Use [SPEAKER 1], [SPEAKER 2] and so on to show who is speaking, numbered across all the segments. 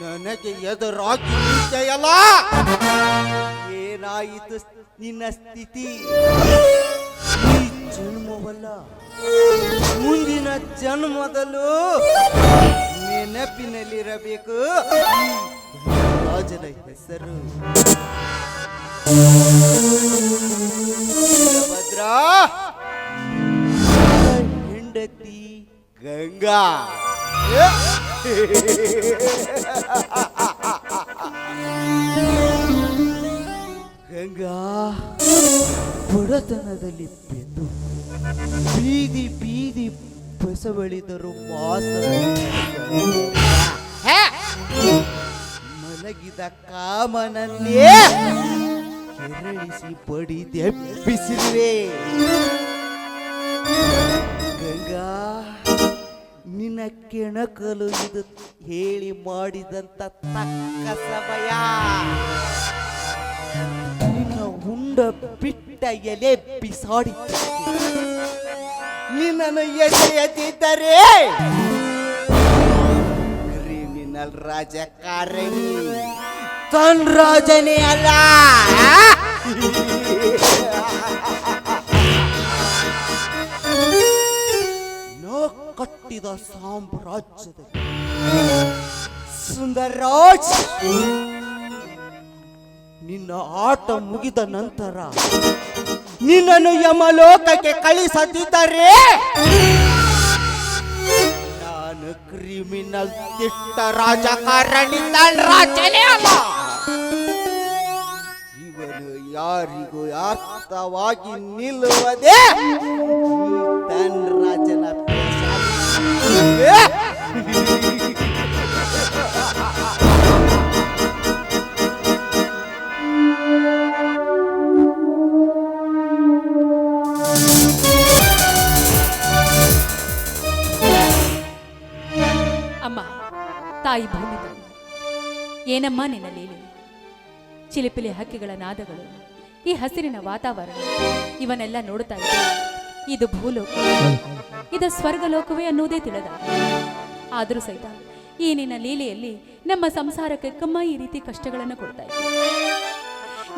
[SPEAKER 1] ನನಗೆ ಎದುರಾಗಿ ನಿಂತೆಯಲ್ಲ? ಏನಾಯಿತು ನಿನ್ನ ಸ್ಥಿತಿ? ಈ ಜನ್ಮವಲ್ಲ ಮುಂದಿನ ಜನ್ಮದಲ್ಲೂ ನೆನಪಿನಲ್ಲಿರಬೇಕು ಈ ರಾಜನ ಹೆಸರು. ಭದ್ರ. ಹೆಂಡತಿ ಗಂಗಾ. ಗಂಗಾ ಬಡತನದಲ್ಲಿ ಬೆಂದು ಬೀದಿ ಬೀದಿ ಬಸವಳಿದರು ಮಾಸ. ಮಲಗಿದ ಕಾಮನಲ್ಲೇ ಕೆರಳಿಸಿ ಬಡಿದೆಬ್ಬಿಸಿರುವೆ ಗಂಗಾ ನಿನ್ನ ಕೆಣಕಲು ಇದು ಹೇಳಿ ಮಾಡಿದಂತ ತಕ್ಕ ಸಮಯ. ನಿನ್ನ ಉಂಡ ಬಿಟ್ಟ ಎಲೆ ಬಿಸಾಡಿ ನಿನ್ನನ್ನು ಎಸೆಯದಿದ್ದರೆ ಕ್ರಿಮಿನಲ್ ರಾಜಕಾರಣಿ. ತನ್ ರಾಜನೇ ಅಲ್ಲ. ನೋ ಕಟ್ಟಿದ ಸಾಮ್ರಾಜ್ಯದ ಸುಂದರಾಜ್ ನಿನ್ನ ಆಟ ಮುಗಿದ ನಂತರ ನಿನ್ನನ್ನು ಯಮಲೋಕಕ್ಕೆ ಕಳಿಸದಿದ್ದರೆ ನಾನು ಕ್ರಿಮಿನಲ್ ದಿಟ್ಟ ರಾಜಕಾರಣಿ ರಾಜನೇ ಅಲ್ಲ. ಇವನು ಯಾರಿಗೂ ಅರ್ಥವಾಗಿ ನಿಲ್ಲುವುದೇ ತನ್ನ ರಾಜನ
[SPEAKER 2] ಏನಮ್ಮ ನಿನ್ನ ಲೀಲೆ ಚಿಲಿಪಿಲಿ ಹಕ್ಕಿಗಳ ನಾದಗಳು ಈ ಹಸಿರಿನ ವಾತಾವರಣ ಇವನ್ನೆಲ್ಲ ನೋಡುತ್ತಾ ಇದ್ದೆ ಇದು ಭೂಲೋಕ. ಇದು ಸ್ವರ್ಗಲೋಕವೇ ಅನ್ನೋದೇ ತಿಳಿದ. ಆದರೂ ಸಹಿತ ಈ ನಿನ್ನ ಲೀಲೆಯಲ್ಲಿ ನಮ್ಮ ಸಂಸಾರಕ್ಕೆ ಕಮ್ಮ ಈ ರೀತಿ ಕಷ್ಟಗಳನ್ನು ಕೊಡ್ತಾ ಇದ್ದ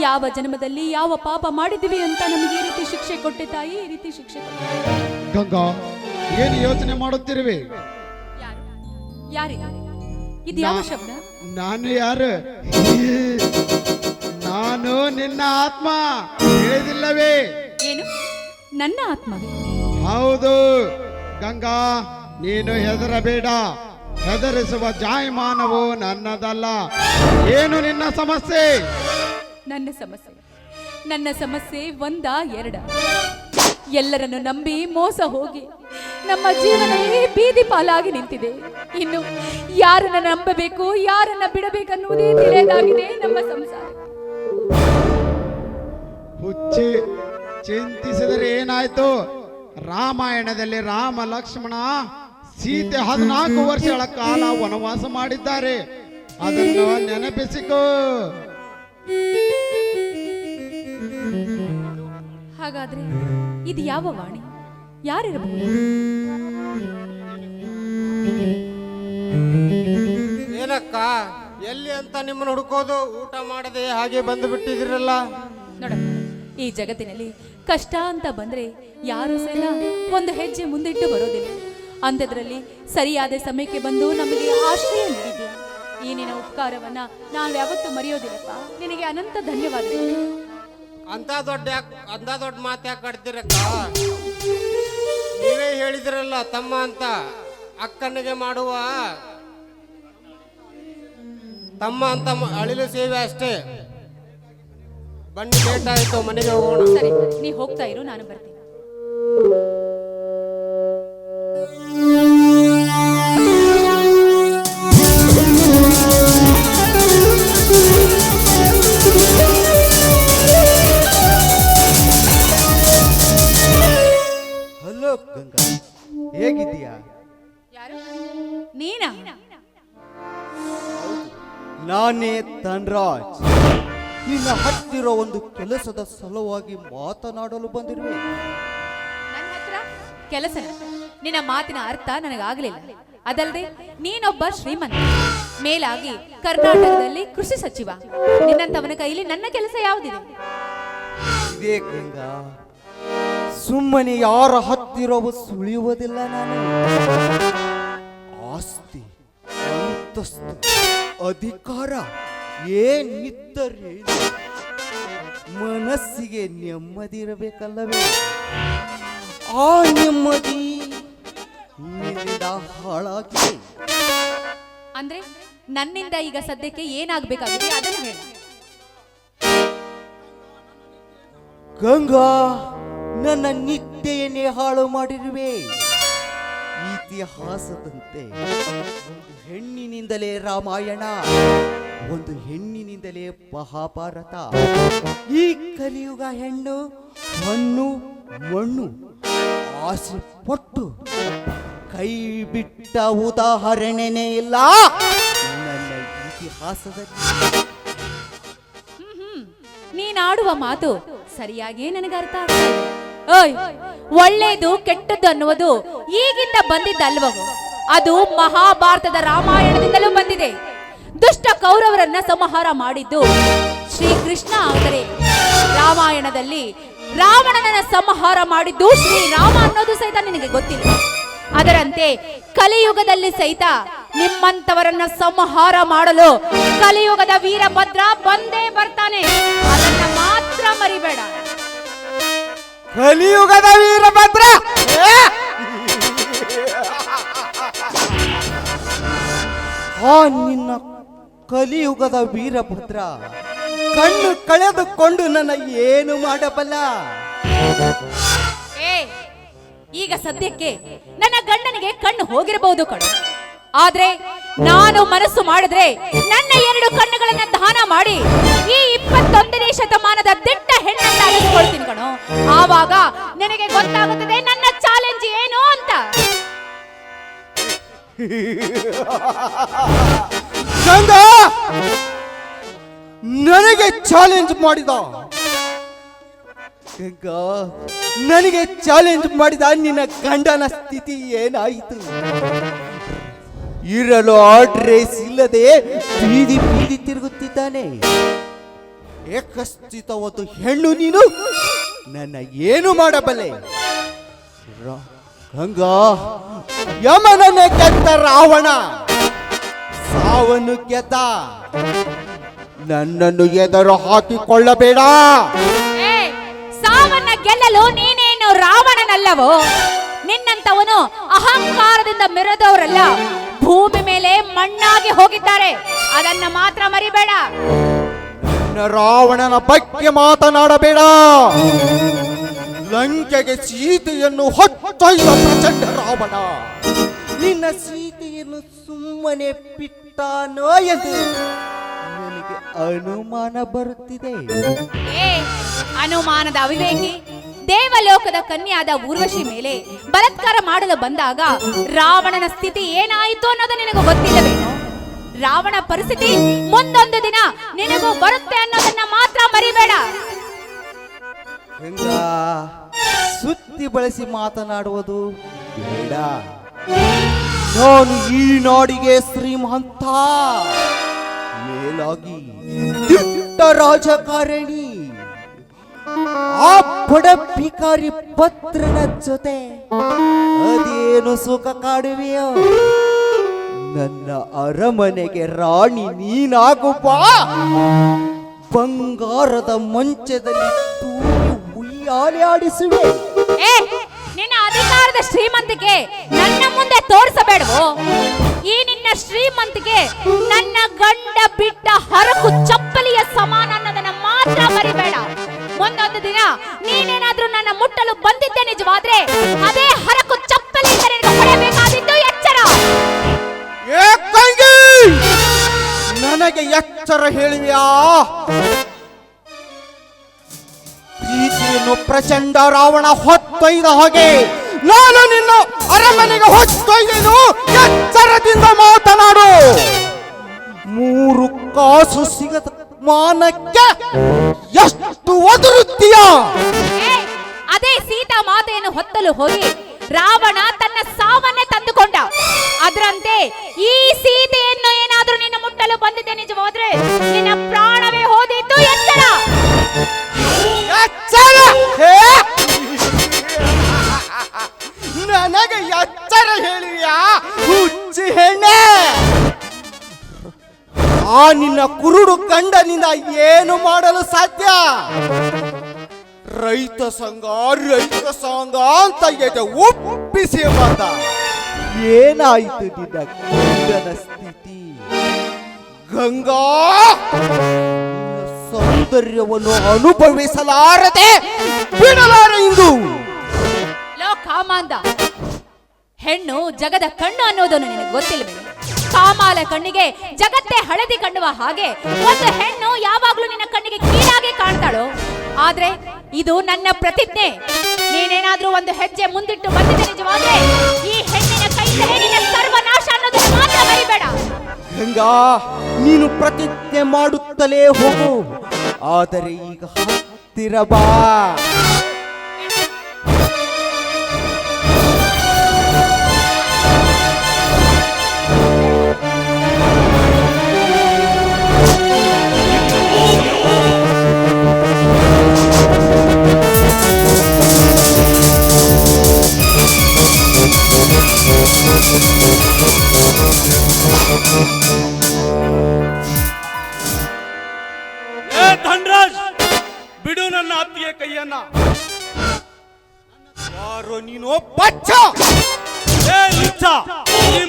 [SPEAKER 2] ಯಾವ ಜನ್ಮದಲ್ಲಿ ಯಾವ ಪಾಪ ಮಾಡಿದ್ವಿ ಅಂತ ನಮಗೆ ಈ ರೀತಿ ಶಿಕ್ಷೆ ಕೊಟ್ಟೆ ತಾಯಿ ಈ ರೀತಿ ಶಿಕ್ಷೆ
[SPEAKER 3] ಗಂಗಾ ಏನು ಯೋಚನೆ ಮಾಡುತ್ತಿರುವೆ?
[SPEAKER 2] ಯಾರು? ಯಾರು ಇದು ಯಾವ ಶಬ್ದ?
[SPEAKER 3] ನಾನು ಯಾರು? ನಾನು ನಿನ್ನ ಆತ್ಮ. ಹೇಳಿದಿಲ್ಲವೇ?
[SPEAKER 2] ಏನು? ನನ್ನ ಆತ್ಮ
[SPEAKER 3] ಹೌದು. ಗಂಗಾ ನೀನು ಹೆದರಬೇಡ. ಹೆದರಿಸುವ ಜಾಯಮಾನವು ನನ್ನದಲ್ಲ. ಏನು ನಿನ್ನ ಸಮಸ್ಯೆ?
[SPEAKER 2] ನನ್ನ ಸಮಸ್ಯೆ. ನನ್ನ ಸಮಸ್ಯೆ ಒಂದ ಎರಡ? ಎಲ್ಲರನ್ನು ನಂಬಿ ಮೋಸ ಹೋಗಿ ನಮ್ಮ ಜೀವನವೇ ಬೀದಿ ಪಾಲಾಗಿ ನಿಂತಿದೆ. ಇನ್ನು ಯಾರನ್ನ ನಂಬಬೇಕು ಯಾರನ್ನ ಬಿಡಬೇಕನ್ನುವುದೇ ತಿಳಿಯದಾಗಿದೆ ನಮ್ಮ ಸಂಸಾರ.
[SPEAKER 3] ಹುಚ್ಚಿ ಚಿಂತಿಸಿದರೆ ಏನಾಯ್ತು? ರಾಮಾಯಣದಲ್ಲಿ ರಾಮ ಲಕ್ಷ್ಮಣ ಸೀತೆ ಹದಿನಾಲ್ಕು ವರ್ಷಗಳ ಕಾಲ ವನವಾಸ ಮಾಡಿದ್ದಾರೆ. ಅದನ್ನು ನೆನಪಿಸಿಕೋ.
[SPEAKER 2] ಹಾಗಾದ್ರೆ ಇದು ಯಾವ ವಾಣಿ? ಯಾರಿರಬಹುದು?
[SPEAKER 1] ಏನಕ್ಕ ಎಲ್ಲಿ ಅಂತ ನಿಮ್ಮನ್ನು ಹುಡುಕೋದು? ಊಟ ಮಾಡದೆ ಹಾಗೆ ಬಂದು ಬಿಟ್ಟಿದ್ರಲ್ಲ
[SPEAKER 2] ನೋಡಪ್ಪ ಈ ಜಗತ್ತಿನಲ್ಲಿ ಕಷ್ಟ ಅಂತ ಬಂದ್ರೆ ಯಾರು ಸಹ ಒಂದು ಹೆಜ್ಜೆ ಮುಂದಿಟ್ಟು ಬರೋದಿಲ್ಲ. ಅಂಥದ್ರಲ್ಲಿ ಸರಿಯಾದ ಸಮಯಕ್ಕೆ ಬಂದು ನಮಗೆ ಆಶ್ರಯ ನೀಡಿದ್ಯಾ ಈ ನಿನ್ನ ಉಪಕಾರವನ್ನ ನಾವು ಯಾವತ್ತೂ ಮರೆಯೋದಿಲ್ಲಪ್ಪ. ನಿನಗೆ ಅನಂತ ಧನ್ಯವಾದಗಳು.
[SPEAKER 1] ಅಂತ ದೊಡ್ಡ ಯಾಕೆ ಅಂತ ದೊಡ್ಡ ಮಾತು ಯಾಕೆ ಕಟ್ತಿರಕ್ಕ ನೀವೇ ಹೇಳಿದಿರಲ್ಲ ತಮ್ಮ ಅಂತ ಅಕ್ಕನಿಗೆ ಮಾಡುವ. ತಮ್ಮ ಅಂತ ಅಳಿಲು ಸೇವೆ ಅಷ್ಟೇ. ಬನ್ನಿ, ಲೇಟ್ ಮನೆಗೆ ಹೋಗೋಣ.
[SPEAKER 2] ಸರಿ, ನೀ ಹೋಗ್ತಾ ಇರು, ನಾನು ಬರ್ತೀನಿ. ನೀನಾ
[SPEAKER 1] ಧನ್ರಾಜ್. ನಿನ್ನ ಹತ್ತಿರ ಒಂದು ಕೆಲಸದ ಸಲುವಾಗಿ ಮಾತನಾಡಲು ಬಂದಿರುವೆ.
[SPEAKER 2] ನನ್ನ ಹತ್ರ ಕೆಲಸ ನಿನ್ನ ಮಾತಿನ ಅರ್ಥ ನನಗಾಗಲಿಲ್ಲ. ಅದಲ್ಲದೆ ನೀನೊಬ್ಬ ಶ್ರೀಮಂತ. ಮೇಲಾಗಿ ಕರ್ನಾಟಕದಲ್ಲಿ ಕೃಷಿ ಸಚಿವ. ನಿನ್ನಂತವನ ಕೈಲಿ ನನ್ನ ಕೆಲಸ ಯಾವುದಿದೆ?
[SPEAKER 1] ಇದೇ ಗಂಗಾ. ಸುಮ್ಮನೆ ಯಾರ ಹತ್ತಿರವು ಸುಳಿಯುವುದಿಲ್ಲ ನಾನು. ಆಸ್ತಿ ಅಂತಸ್ತು. ಅಧಿಕಾರ ಏನಿದ್ದರೆ ಮನಸ್ಸಿಗೆ ನೆಮ್ಮದಿ ಇರಬೇಕಲ್ಲವೇ ಆ ನೆಮ್ಮದಿ ಹಾಳಾಗಿ ಹಾಳಾಗಿದೆ.
[SPEAKER 2] ಅಂದ್ರೆ ನನ್ನಿಂದ ಈಗ ಸದ್ಯಕ್ಕೆ ಏನಾಗಬೇಕಾಗಿದೆ ಅದನ್ನು ಹೇಳಿ.
[SPEAKER 1] ಗಂಗಾ ನನ್ನ ನಿತ್ಯೆಯನ್ನೇ ಹಾಳು ಮಾಡಿರುವೆ. ಇತಿಹಾಸದಂತೆ ಹೆಣ್ಣಿನಿಂದಲೇ ರಾಮಾಯಣ ಒಂದು ಹೆಣ್ಣಿನಿಂದಲೇ ಮಹಾಭಾರತ. ಈ ಕಲಿಯುಗ ಹೆಣ್ಣು ಮಣ್ಣು ಮಣ್ಣು ಆಸೆ ಪಟ್ಟು ಕೈ ಬಿಟ್ಟ ಉದಾಹರಣೆನೇ ಇಲ್ಲ. ನನ್ನ ಇತಿಹಾಸದಲ್ಲಿ.
[SPEAKER 2] ನೀನಾಡುವ ಮಾತು ಸರಿಯಾಗಿಯೇ ನನಗೆ ಅರ್ಥ ಆಗ್ತದೆ. ಓಯ್ ಒಳ್ಳೇದು ಕೆಟ್ಟದ್ದು ಅನ್ನುವುದು ಈಗಿಂದ ಬಂದಿದ್ದಲ್ವವು. ಅದು ಮಹಾಭಾರತದ ರಾಮಾಯಣದಿಂದಲೂ ಬಂದಿದೆ. ದುಷ್ಟ ಕೌರವರನ್ನ ಸಂಹಾರ ಮಾಡಿದ್ದು ಶ್ರೀಕೃಷ್ಣ ಆದರೆ ರಾಮಾಯಣದಲ್ಲಿ ರಾವಣನನ್ನ ಸಂಹಾರ ಮಾಡಿದ್ದು ಶ್ರೀರಾಮ ಅನ್ನೋದು ಸಹಿತ ನಿನಗೆ ಗೊತ್ತಿಲ್ಲ. ಅದರಂತೆ ಕಲಿಯುಗದಲ್ಲಿ ಸಹಿತ ನಿಮ್ಮಂತವರನ್ನ ಸಂಹಾರ ಮಾಡಲು ಕಲಿಯುಗದ ವೀರಭದ್ರ ಬಂದೇ ಬರ್ತಾನೆ. ಅದನ್ನ ಮಾತ್ರ ಮರಿಬೇಡ.
[SPEAKER 1] ಕಲಿಯುಗದ ವೀರಭದ್ರ ಕಲಿಯುಗದ ವೀರಭದ್ರ ಕಣ್ಣು ಕಳೆದುಕೊಂಡು ನನ್ನ ಏನು ಮಾಡಬಲ್ಲ?
[SPEAKER 2] ಏ ಈಗ ಸದ್ಯಕ್ಕೆ ನನ್ನ ಗಂಡನಿಗೆ ಕಣ್ಣು ಹೋಗಿರಬಹುದು ಕಣು. ಆದ್ರೆ ನಾನು ಮನಸ್ಸು ಮಾಡಿದ್ರೆ ನನ್ನ ಎರಡು ಕಣ್ಣುಗಳನ್ನ ದಾನ ಮಾಡಿ ಈ ಇಪ್ಪತ್ತೊಂದನೇ ಶತಮಾನದ ದಿಟ್ಟ ಹೆಣ್ಣನ್ನ ಅನಿಸ್ಕೊಳ್ತೀನಿ ಕಣು. ಆವಾಗ ನಿನಗೆ ಗೊತ್ತಾಗುತ್ತದೆ ನನ್ನ ಚಾಲೆಂಜ್ ಏನು ಅಂತ.
[SPEAKER 1] ಗಂಗ ನನಗೆ ಚಾಲೆಂಜ್ ಮಾಡಿದ. ನನಗೆ ಚಾಲೆಂಜ್ ಮಾಡಿದ ನಿನ್ನ ಗಂಡನ ಸ್ಥಿತಿ ಏನಾಯಿತು? ಇರಲು ರೇಸ್ ಇಲ್ಲದೆ ಬೀದಿ ಬೀದಿ ತಿರುಗುತ್ತಿದ್ದಾನೆ. ಏಕಸ್ಥಿತವಾದ ಹೆಣ್ಣು ನೀನು, ನನ್ನ ಏನು ಮಾಡಬಲ್ಲೆ? ಗಂಗಾ ಯಮನನ್ನೇ ಕೆತ್ತ ರಾವಣ. ಸಾವನ್ನು ಗೆದ್ದ ನನ್ನನ್ನು ಎದುರು ಹಾಕಿಕೊಳ್ಳಬೇಡ.
[SPEAKER 2] ಸಾವನ್ನ ಗೆಲ್ಲಲು ನೀನೇನು ರಾವಣನಲ್ಲವೋ? ನಿನ್ನಂತವನು ಅಹಂಕಾರದಿಂದ ಮೆರೆದವರಲ್ಲ. ಭೂಮಿ ಮೇಲೆ ಮಣ್ಣಾಗಿ ಹೋಗಿದ್ದಾರೆ. ಅದನ್ನ ಮಾತ್ರ ಮರಿಬೇಡ.
[SPEAKER 1] ನನ್ನ ರಾವಣನ ಬಗ್ಗೆ ಮಾತನಾಡಬೇಡ. ಲಂಕೆಗೆ ಸೀತೆಯನ್ನು ಹೊತ್ತೊಯ್ದ ಪ್ರಚಂಡ ರಾವಣ. ನಿನ್ನ ಸೀತೆಯನ್ನು ಸುಮ್ಮನೆ ಬಿಟ್ಟಾನೋ ಎಂದು ನನಗೆ ಅನುಮಾನ ಬರುತ್ತಿದೆ.
[SPEAKER 2] ಏ ಅನುಮಾನದ ಅವಿವೇಕಿ ದೇವಲೋಕದ ಕನ್ಯಾದ ಊರ್ವಶಿ ಮೇಲೆ ಬಲತ್ಕಾರ ಮಾಡಲು ಬಂದಾಗ ರಾವಣನ ಸ್ಥಿತಿ ಏನಾಯಿತು ಅನ್ನೋದು ನಿನಗೆ ಗೊತ್ತಿಲ್ಲವೇನು? ರಾವಣ ಪರಿಸ್ಥಿತಿ ಮುಂದೊಂದು ದಿನ ನಿನಗೂ ಬರುತ್ತೆ ಅನ್ನೋದನ್ನ ಮಾತ್ರ ಮರಿಬೇಡ.
[SPEAKER 1] ಗಂಗಾ ಸುತ್ತಿ ಬಳಸಿ ಮಾತನಾಡುವುದು ಬೇಡ. ನಾನು ಈ ನಾಡಿಗೆ ಶ್ರೀಮಂತ. ಮೇಲಾಗಿ ದಿಟ್ಟ ರಾಜಕಾರಣಿ. ಆ ಬಡ ಭಿಕಾರಿ ಪತ್ರನ ಜೊತೆ ಅದೇನು ಸುಖ ಕಾಡುವೆಯೋ? ನನ್ನ ಅರಮನೆಗೆ ರಾಣಿ ನೀನಾಗು ಬಾ. ಬಂಗಾರದ ಮಂಚದಲ್ಲಿ ತೂಗಿ ಉಯ್ಯಾಲೆ ಆಡಿಸುವೆ.
[SPEAKER 2] ಏ ಶ್ರೀಮಂತಿಕೆ ನನ್ನ ಮುಂದೆ ತೋರಿಸಬೇಡವೋ? ಈ ನಿನ್ನ ಶ್ರೀಮಂತಿಕೆ ನನ್ನ ಗಂಡ ಬಿಟ್ಟ ಹರಕು ಚಪ್ಪಲಿಯ ಸಮಾನ ಅನ್ನೋದನ್ನ ಮಾತ್ರ ಮರಿಬೇಡ. ಒಂದೊಂದು ದಿನ ನೀನೇನಾದ್ರೂ ನನ್ನ ಮುಟ್ಟಲು ಬಂದಿದ್ದೆ ನಿಜವಾದ್ರೆ ಅದೇ ಹರಕು ಚಪ್ಪಲಿ ಪಡೆಯಬೇಕಾದಿದ್ದು ಎಚ್ಚರ.
[SPEAKER 1] ನನಗೆ ಎಚ್ಚರ ಹೇಳಿವ್ಯಾ ಪ್ರೀತಿಯನ್ನು ಪ್ರಚಂಡ ರಾವಣ ಹೊತ್ತೊಯ್ದ ಹಾಗೆ ನಾನು ನಿನ್ನ ಅರಮನೆಗೆ ಹೊತ್ತೊಯ್ದೆನು ಎಚ್ಚರದಿಂದ ಮಾತನಾಡು. ಮೂರು ಕಾಸು ಸಿಗದ ಮಾನಕ್ಕೆ ಎಷ್ಟು ಒದರುತ್ತೀಯ
[SPEAKER 2] ಅದೇ ಸೀತಾ ಮಾತೆಯನ್ನು ಹೊತ್ತಲು ಹೋಗಿ ರಾವಣ ತನ್ನ ಸಾವನ್ನೇ ತಂದುಕೊಂಡ. ಅದರಂತೆ ಈ ಸೀತೆಯನ್ನು ಏನಾದರೂ ನಿನ್ನ ಮುಟ್ಟಲು ಬಂದಿದೆ ನಿಜವಾದ್ರೆ ನಿನ್ನ ಪ್ರಾಣವೇ ಹೋದಿತ್ತು ಎಚ್ಚರ
[SPEAKER 1] ಎಚ್ಚರ ಆ ನಿನ್ನ ಕುರುಡು ಕಂಡನಿಂದ ಏನು ಮಾಡಲು ಸಾಧ್ಯ? ರೈತ ಸಂಘ ರೈತ ಸಂಘ ಅಂತ ಎದೆ ಒಪ್ಪಿಸಿ ಬಂದ ಏನಾಯಿತು ನಿನ್ನ ಸ್ಥಿತಿ? ಗಂಗಾ ಸೌಂದರ್ಯವನ್ನು ಅನುಭವಿಸಲಾರದೆ ಇಂದು.
[SPEAKER 2] ಹೆಣ್ಣು ಜಗದ ಕಣ್ಣು ಅನ್ನೋದನ್ನು ನಿನಗೆ ಗೊತ್ತಿಲ್ವೇ? ಕಾಮಾಲ ಕಣ್ಣಿಗೆ, ಜಗತ್ತೇ ಹಳದಿ ಕಣ್ಣುವ ಹಾಗೆ. ಒಂದು ಹೆಣ್ಣು ಯಾವಾಗ್ಲೂ ನಿನ್ನ ಕಣ್ಣಿಗೆ ಕೀಳಾಗಿ ಕಾಣ್ತಾಳೋ? ಆದ್ರೆ ಇದು ನನ್ನ ಪ್ರತಿಜ್ಞೆ. ನೀನೇನಾದ್ರೂ ಒಂದು ಹೆಜ್ಜೆ ಮುಂದಿಟ್ಟು ಬಂದಿದೆ ನಿಜವಾದ್ರೆ, ಈ ಹೆಣ್ಣಿನ ಕೈ ನಿನ್ನ ಸರ್ವನಾಶ ಅನ್ನೋದು ಮಾತ್ರ ಮರಿಬೇಡ
[SPEAKER 1] ಗಂಗಾ, ನೀನು ಪ್ರತಿಜ್ಞೆ ಮಾಡುತ್ತಲೇ ಹೋಗು. ಆದರೆ ಈಗ ಹತ್ತಿರ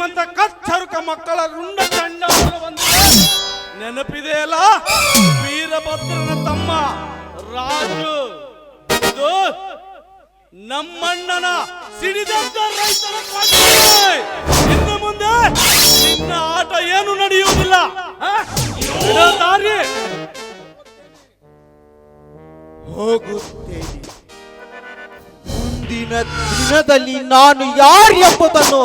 [SPEAKER 4] ನಿಮ್ಮಂತ ಕಚ್ಚರುಕ ಮಕ್ಕಳ ರುಂಡ ಚಂಡ ನೆನಪಿದೆ ನೆನಪಿದೆಯಲ್ಲ? ವೀರಭದ್ರನ ತಮ್ಮ ರಾಜು. ಇದು ನಮ್ಮಣ್ಣನ ಸಿಡಿದಂತ ರೈತನ. ಇನ್ನು ಮುಂದೆ ನಿನ್ನ ಆಟ ಏನು ನಡೆಯುವುದಿಲ್ಲ? ದಾರಿ.
[SPEAKER 1] ಹೋಗುತ್ತೇನೆ. ಮುಂದಿನ ದಿನದಲ್ಲಿ ನಾನು ಯಾರು ಎಂಬುದನ್ನು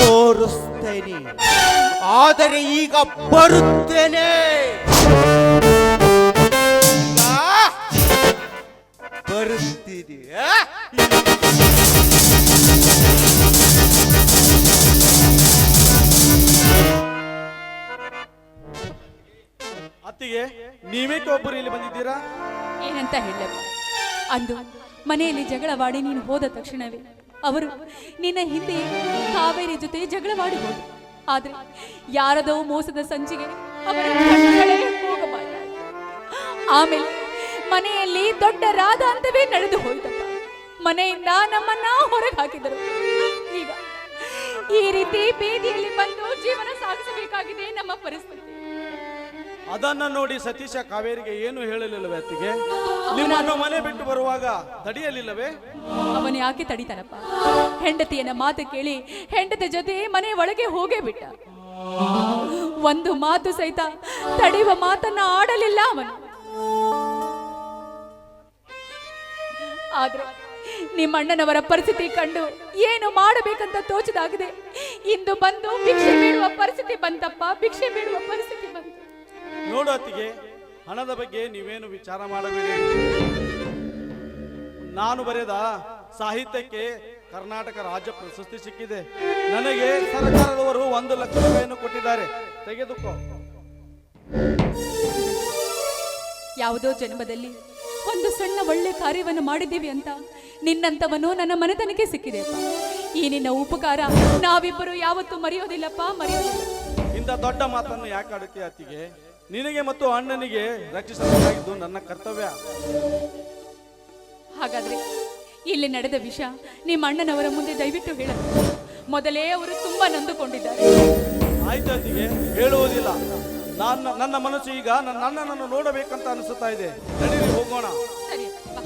[SPEAKER 1] ತೋರಿಸ್ತೇನೆ. ಆದರೆ ಈಗ ಬರುತ್ತೇನೆ. ಬರುತ್ತೀನಿ
[SPEAKER 4] ಅತ್ತಿಗೆ, ನೀವೇಕೆ ಒಬ್ಬರು ಇಲ್ಲಿ ಬಂದಿದ್ದೀರಾ?
[SPEAKER 2] ಏನಂತ ಹೇಳಪ್ಪ ಅಂದು ಮನೆಯಲ್ಲಿ ಜಗಳವಾಡಿ ನೀನು ಹೋದ ತಕ್ಷಣವೇ ಅವರು ನಿನ್ನ ಹಿಂದೆ ಕಾವೇರಿ ಜೊತೆ ಜಗಳವಾಡಬಹುದು ಆದ್ರೆ ಯಾರದೋ ಮೋಸದ ಸಂಚಿಗೆ ಹೋಗಬಾರದು. ಆಮೇಲೆ ಮನೆಯಲ್ಲಿ ದೊಡ್ಡ ರಾಧ ಅಂತವೇ ನಡೆದು ಹೋಯ್ತಪ್ಪ. ಮನೆಯಿಂದ ನಮ್ಮನ್ನ ಹೊರಗೆ ಹಾಕಿದರು. ಈಗ ಈ ರೀತಿ ಬೀದಿಯಲ್ಲಿ ಬಂದು ಜೀವನ ಸಾಗಿಸಬೇಕಾಗಿದೆ ನಮ್ಮ ಪರಿಸ್ಥಿತಿ.
[SPEAKER 4] ಅದನ್ನ ನೋಡಿ ಸತೀಶ ಕಾವೇರಿಗೆ ಏನು ಹೇಳಲಿಲ್ಲವೇ ಅತ್ತಿಗೆ? ನಿಮ್ಮನ್ನು ಮನೆ ಬಿಟ್ಟು ಬರುವಾಗ ತಡೆಯಲಿಲ್ಲವೇ?
[SPEAKER 2] ಅವನು ಯಾಕೆ ತಡಿತಾನಪ್ಪ? ಹೆಂಡತಿಯನ್ನ ಮಾತು ಕೇಳಿ ಹೆಂಡತಿ ಜೊತೆ ಮನೆ ಒಳಗೆ ಹೋಗೇ ಬಿಟ್ಟ. ಒಂದು ಮಾತು ಸಹಿತ ತಡೆಯುವ ಮಾತನ್ನ ಆಡಲಿಲ್ಲ ಅವನು. ಆದ್ರೆ ನಿಮ್ಮ ಅಣ್ಣನವರ ಪರಿಸ್ಥಿತಿ ಕಂಡು ಏನು ಮಾಡಬೇಕಂತ ತೋಚದಾಗಿದೆ. ಇಂದು ಬಂದು ಭಿಕ್ಷೆ ಬೀಳುವ ಪರಿಸ್ಥಿತಿ ಬಂತಪ್ಪ, ಭಿಕ್ಷೆ ಬೀಳುವ ಪರಿಸ್ಥಿತಿ. ಬಂತು
[SPEAKER 4] ನೋಡು ಅತ್ತಿಗೆ ಹಣದ ಬಗ್ಗೆ ನೀವೇನು ವಿಚಾರ ಮಾಡಬೇಡಿ. ನಾನು ಬರೆದ ಸಾಹಿತ್ಯಕ್ಕೆ ಕರ್ನಾಟಕ ರಾಜ್ಯ ಪ್ರಶಸ್ತಿ ಸಿಕ್ಕಿದೆ. ನನಗೆ ಸರ್ಕಾರದವರು ಒಂದು ಲಕ್ಷ ರೂಪಾಯಿಯನ್ನು ಕೊಟ್ಟಿದ್ದಾರೆ. ತೆಗೆದುಕೋ.
[SPEAKER 2] ಯಾವುದೋ ಜನ್ಮದಲ್ಲಿ ಒಂದು ಸಣ್ಣ ಒಳ್ಳೆ ಕಾರ್ಯವನ್ನು ಮಾಡಿದ್ದೀವಿ ಅಂತ ನಿನ್ನಂತವನು ನನ್ನ ಮನೆತನಕ್ಕೆ ಸಿಕ್ಕಿದೆ ಈ ನಿನ್ನ ಉಪಕಾರ ನಾವಿಬ್ಬರು ಯಾವತ್ತೂ ಮರೆಯೋದಿಲ್ಲಪ್ಪ ಮರೆಯೋದಿಲ್ಲ
[SPEAKER 4] ಇಂಥ ದೊಡ್ಡ ಮಾತನ್ನು ಯಾಕೆ ಆಡುತ್ತೆ ಅತ್ತಿಗೆ? ನಿನಗೆ ಮತ್ತು ಅಣ್ಣನಿಗೆ ರಕ್ಷಿಸಬೇಕಾಗಿದ್ದು ನನ್ನ ಕರ್ತವ್ಯ.
[SPEAKER 2] ಹಾಗಾದ್ರೆ ಇಲ್ಲಿ ನಡೆದ ವಿಷಯ ನಿಮ್ಮ ಅಣ್ಣನವರ ಮುಂದೆ ದಯವಿಟ್ಟು ಹೇಳ. ಮೊದಲೇ ಅವರು ತುಂಬಾ ನಂದುಕೊಂಡಿದ್ದಾರೆ.
[SPEAKER 4] ಆಯ್ತು ಅತ್ತಿಗೆ ಹೇಳುವುದಿಲ್ಲ. ನನ್ನ ನನ್ನ ಮನಸ್ಸು ಈಗ ನನ್ನ ಅಣ್ಣನನ್ನು ನೋಡಬೇಕಂತ ಅನಿಸುತ್ತಾ ಇದೆ. ನಡೀರಿ ಹೋಗೋಣ.
[SPEAKER 2] ಸರಿ ಬಾ.